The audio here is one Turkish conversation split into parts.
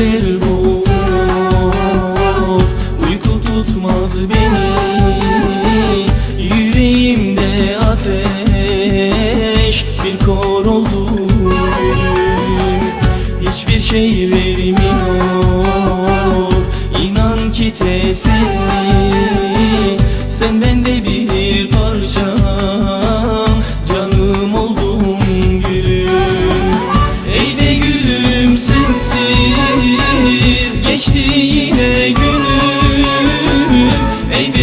gelir bu Uyku tutmaz beni. Yüreğimde ateş. Bir kor oldu Hiçbir şey verimin olur İnan ki tesir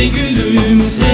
gülümse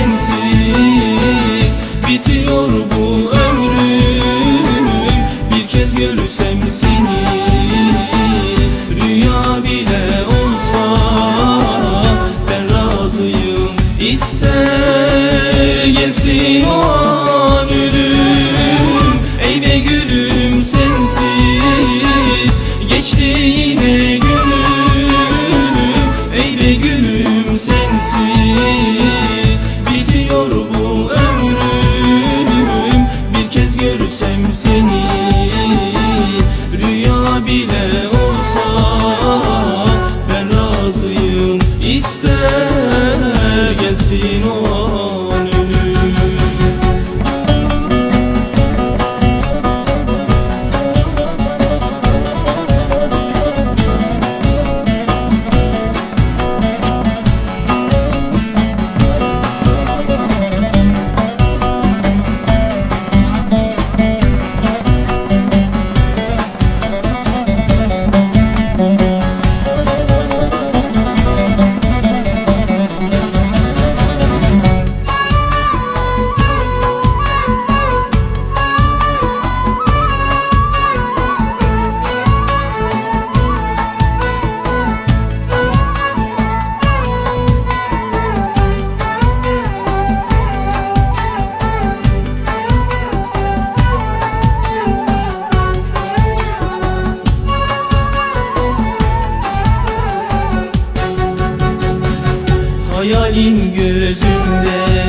Hayalin gözümde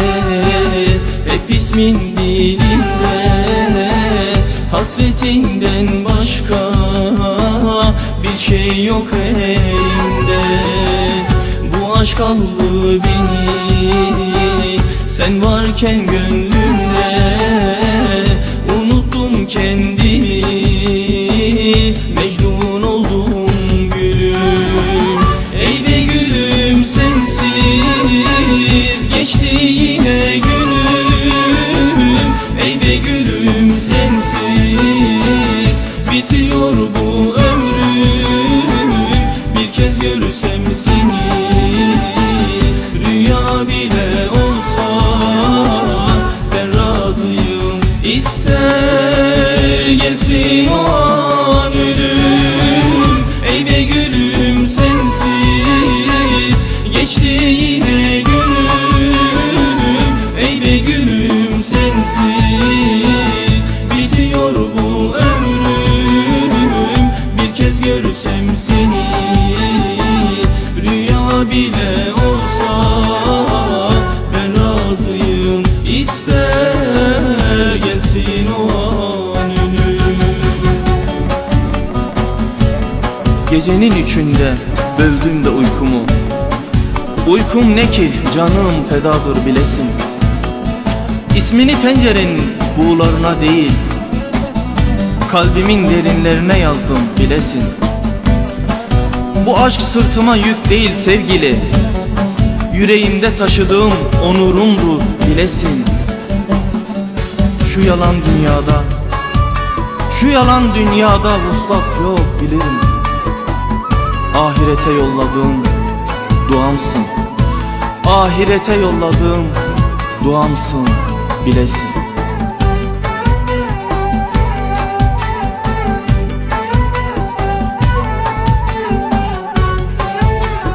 Hep ismin dilimde Hasretinden başka Bir şey yok elimde Bu aşk aldı beni Sen varken gönlümde kez görürsem seni? Rüya bile olsa Ben razıyım. İster gelsin o an ölüm Gecenin üçünde böldüm de uykumu. Uykum ne ki canım fedadır bilesin. İsmini pencerenin buğularına değil Kalbimin derinlerine yazdım bilesin. Bu aşk sırtıma yük değil sevgili Yüreğimde taşıdığım onurumdur bilesin. Şu yalan dünyada Şu yalan dünyada vuslat yok bilirim Ahirete yolladığım duamsın. Ahirete yolladığım duamsın. Bilesin